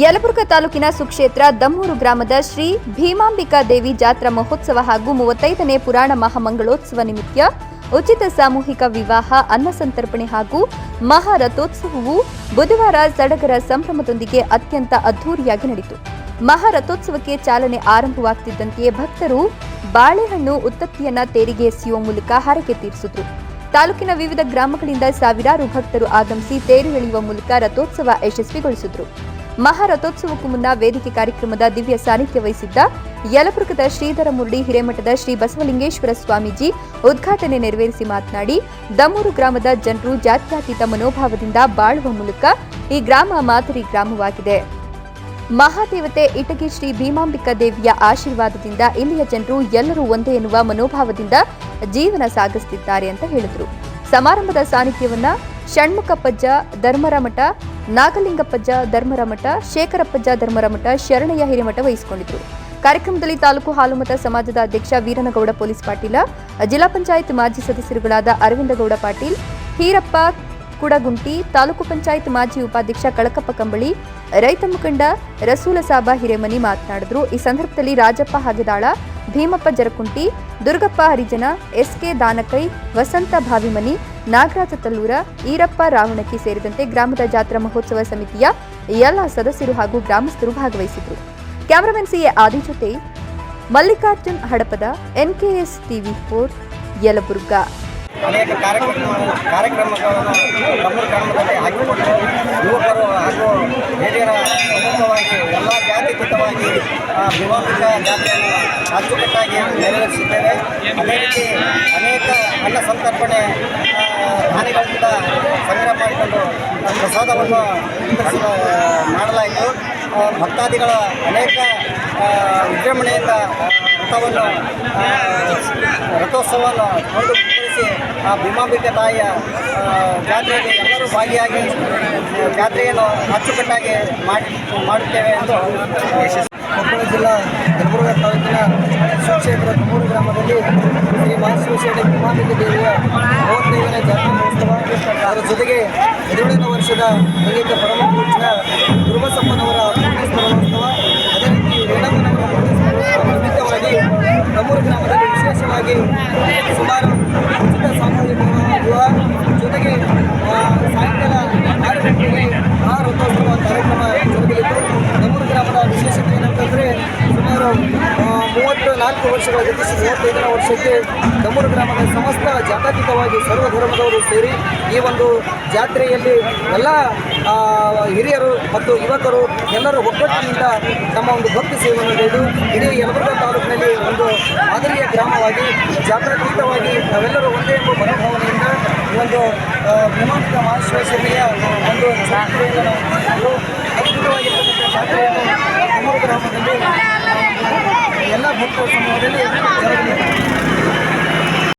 ಯಲಬುರ್ಗಾ ತಾಲೂಕಿನ ಸುಕ್ಷೇತ್ರ ದಮ್ಮೂರು ಗ್ರಾಮದ ಶ್ರೀ ಭೀಮಾಂಬಿಕಾ ದೇವಿ ಜಾತ್ರಾ ಮಹೋತ್ಸವ ಹಾಗೂ ಮೂವತ್ತೈದನೇ ಪುರಾಣ ಮಹಾಮಂಗಳೋತ್ಸವ ನಿಮಿತ್ತ ಉಚಿತ ಸಾಮೂಹಿಕ ವಿವಾಹ, ಅನ್ನ ಸಂತರ್ಪಣೆ ಹಾಗೂ ಮಹಾರಥೋತ್ಸವವು ಬುಧವಾರ ಸಡಗರ ಸಂಭ್ರಮದೊಂದಿಗೆ ಅತ್ಯಂತ ಅದ್ಧೂರಿಯಾಗಿ ನಡೆಯಿತು. ಮಹಾರಥೋತ್ಸವಕ್ಕೆ ಚಾಲನೆ ಆರಂಭವಾಗ್ತಿದ್ದಂತೆಯೇ ಭಕ್ತರು ಬಾಳೆಹಣ್ಣು ಉತ್ತತ್ತಿಯನ್ನ ತೇರಿಗೆ ಎಸೆಯುವ ಮೂಲಕ ಹರಕೆ ತೀರಿಸಿದ್ರು. ತಾಲೂಕಿನ ವಿವಿಧ ಗ್ರಾಮಗಳಿಂದ ಸಾವಿರಾರು ಭಕ್ತರು ಆಗಮಿಸಿ ತೇರು ಎಳೆಯುವ ಮೂಲಕ ರಥೋತ್ಸವ ಯಶಸ್ವಿಗೊಳಿಸಿದ್ರು. ಮಹಾರಥೋತ್ಸವಕ್ಕೂ ಮುನ್ನ ವೇದಿಕೆ ಕಾರ್ಯಕ್ರಮದ ದಿವ್ಯ ಸಾನ್ನಿಧ್ಯ ವಹಿಸಿದ್ದ ಯಲಬುರ್ಗದ ಶ್ರೀಧರ ಮುರಳಿ ಹಿರೇಮಠದ ಶ್ರೀ ಬಸವಲಿಂಗೇಶ್ವರ ಸ್ವಾಮೀಜಿ ಉದ್ಘಾಟನೆ ನೆರವೇರಿಸಿ ಮಾತನಾಡಿ ದಮ್ಮೂರು ಗ್ರಾಮದ ಜನರು ಜಾತ್ಯತೀತ ಮನೋಭಾವದಿಂದ ಬಾಳುವ ಮೂಲಕ ಈ ಗ್ರಾಮ ಮಾದರಿ ಗ್ರಾಮವಾಗಿದೆ. ಮಹಾದೇವತೆ ಇಟಗಿ ಶ್ರೀ ಭೀಮಾಂಬಿಕಾ ದೇವಿಯ ಆಶೀರ್ವಾದದಿಂದ ಇಲ್ಲಿಯ ಜನರು ಎಲ್ಲರೂ ಒಂದೇ ಎನ್ನುವ ಮನೋಭಾವದಿಂದ ಜೀವನ ಸಾಗಿಸುತ್ತಿದ್ದಾರೆ ಅಂತ ಹೇಳಿದರು. ಸಮಾರಂಭದ ಸಾನ್ನಿಧ್ಯವನ್ನ ಷಣ್ಮುಖಪ್ಪಜ್ಜ ಧರ್ಮರಮಠ ನಾಗಲಿಂಗಪ್ಪಜ್ಜ ಧರ್ಮರಮಠ ಶೇಖರಪ್ಪಜ್ಜ ಧರ್ಮರಮಠ ಶರಣಯ್ಯ ಹಿರೇಮಠ ವಹಿಸಿಕೊಂಡಿದ್ದರು. ಕಾರ್ಯಕ್ರಮದಲ್ಲಿ ತಾಲೂಕು ಹಾಲುಮತ ಸಮಾಜದ ಅಧ್ಯಕ್ಷ ವೀರನಗೌಡ ಪೊಲೀಸ್ ಪಾಟೀಲ, ಜಿಲ್ಲಾ ಪಂಚಾಯತ್ ಮಾಜಿ ಸದಸ್ಯರುಗಳಾದ ಅರವಿಂದಗೌಡ ಪಾಟೀಲ್, ಹೀರಪ್ಪ ಕುಡಗುಂಟಿ, ತಾಲೂಕು ಪಂಚಾಯತ್ ಮಾಜಿ ಉಪಾಧ್ಯಕ್ಷ ಕಳಕಪ್ಪ ಕಂಬಳಿ ರೈತ ಮುಖಂಡ ರಸೂಲ ಸಾಬ ಹಿರೇಮನಿ ಮಾತನಾಡಿದ್ರು. ಈ ಸಂದರ್ಭದಲ್ಲಿ ರಾಜಪ್ಪ ಹಾಗೆದಾಳ ಭೀಮಪ್ಪ ಜರಕುಂಟಿ, ದುರ್ಗಪ್ಪ ಹರಿಜನ, ಎಸ್ಕೆ ದಾನಕೈ, ವಸಂತ ಭಾವಿಮನಿ, ನಾಗರಾಜ ತಲ್ಲೂರ, ಈರಪ್ಪ ರಾವಣಕಿ ಸೇರಿದಂತೆ ಗ್ರಾಮದ ಜಾತ್ರಾ ಮಹೋತ್ಸವ ಸಮಿತಿಯ ಎಲ್ಲ ಸದಸ್ಯರು ಹಾಗೂ ಗ್ರಾಮಸ್ಥರು ಭಾಗವಹಿಸಿದರು ಕ್ಯಾಮರಾಮನ್ ಸಿಎ ಆದಿ ಜೊತೆ Mallikarjun Hadapad, NKS TV four, Yelburga. ಅನೇಕ ಕಾರ್ಯಕ್ರಮ ಕಾರ್ಯಕ್ರಮಗಳನ್ನು ನಮ್ಮ ಗ್ರಾಮದಲ್ಲಿ ಯುವಕರು ಹಾಗೂ ಹಿರಿಯರ ಆ, ವಿವಾಹಿತ ಜಾತ್ರೆಯನ್ನು ಅಚ್ಚುಕಟ್ಟಾಗಿ ನೆರವೇರಿಸಿದ್ದೇವೆ. ಅದೇ ರೀತಿ ಅನೇಕ ಅನ್ನ ಸಂತರ್ಪಣೆ ದಾನಿಗಳಿಂದ ಸಂಗ್ರಹ ಮಾಡಿಕೊಂಡು ಪ್ರಸಾದವನ್ನು ಮಾಡಲಾಯಿತು. ಭಕ್ತಾದಿಗಳ ಅನೇಕ ವಿಜೃಂಭಣೆಯಿಂದ ರಥವನ್ನು ರಥೋತ್ಸವವನ್ನು ಆ ಭೀಮಾಂಬಿಕೆ ತಾಯಿಯ ಜಾತ್ರೆಯಲ್ಲಿ ಎಲ್ಲರೂ ಭಾಗಿಯಾಗಿ ಜಾತ್ರೆಯನ್ನು ಅಚ್ಚುಕಟ್ಟಾಗಿ ಮಾಡಿ, ಮಾಡುತ್ತೇವೆ ಎಂದು ಕೊಪ್ಪಳ ಜಿಲ್ಲಾ ಯಲಬುರ್ಗ ತಾಲೂಕಿನ ಸುಕ್ಷೇತ್ರ ತುಮೂರು ಗ್ರಾಮದಲ್ಲಿ ಶ್ರೀ ಮಹಾಶಿವಶೇಣಿ ಭೀಮಾಂಬಿಕೆ ದೇವಿಯ ಮೂವತ್ತೈದನೇ ಜಾತ್ರೆ ಮಹೋತ್ಸವ ಅದರ ಜೊತೆಗೆ ಹದಿನೇಳನೇ ವರ್ಷದ ಸಂಗೀತ ಪರಮ ಪೂಜ್ಯ ಗುರುಬಸಪ್ಪನವರ ಪುಣ್ಯಸ್ಮರಣೋತ್ಸವ ಅದೇ ರೀತಿ ನಿಮಿತ್ತವಾಗಿ ನಮ್ಮೂರು ಗ್ರಾಮದಲ್ಲಿ ವಿಶೇಷವಾಗಿ ಸುಮಾರು ಜೊತೆಗೆ ಸಾಯಂಕಾಲ ಗಂಟೆಗೆ ಆ ರಥೋತ್ಸವ ಕಾರ್ಯಕ್ರಮ ಜರುಗಲಿದ್ದು. ನಮ್ಮೂರು ಗ್ರಾಮದ ವಿಶೇಷತೆ ಏನಂತಂದರೆ ಸುಮಾರು ಮೂವತ್ತು ನಾಲ್ಕು ವರ್ಷಗಳ ಜೊತೆ ಮೂವತ್ತೈದರ ವರ್ಷಕ್ಕೆ ನಮ್ಮೂರು ಗ್ರಾಮದ ಸಮಸ್ತ ಜಾತ್ಯತೀತವಾಗಿ ಸರ್ವ ಧರ್ಮದವರು ಸೇರಿ ಈ ಒಂದು ಜಾತ್ರೆಯಲ್ಲಿ ಎಲ್ಲ ಹಿರಿಯರು ಮತ್ತು ಯುವಕರು ಎಲ್ಲರೂ ಒಗ್ಗಟ್ಟಿನಿಂದ ತಮ್ಮ ಒಂದು ಭಕ್ತಿ ಸೇವೆಯನ್ನು ನೀಡಿದ್ದು. ಇಡೀ ಯಲಬುರ್ಗಾ ತಾಲೂಕಿನಲ್ಲಿ ಒಂದು ಮಾದರಿಯ ಗ್ರಾಮವಾಗಿ ಜಾತ್ರಾತೀತವಾಗಿ ನಾವೆಲ್ಲರೂ ಒಂದೇ ಎಂಬ ಮನೋಭಾವನೆಯಿಂದ ಒಂದು ಆ, ಭೀಮಾಂಬಿಕಾ ಮಹಾಶಿವಶಿಲೆಯ ಒಂದು ಜಾತ್ರೆಯನ್ನು ನಾವು ಅದ್ಭುತವಾಗಿರ್ತಕ್ಕಂಥ ಜಾತ್ರೆಯನ್ನು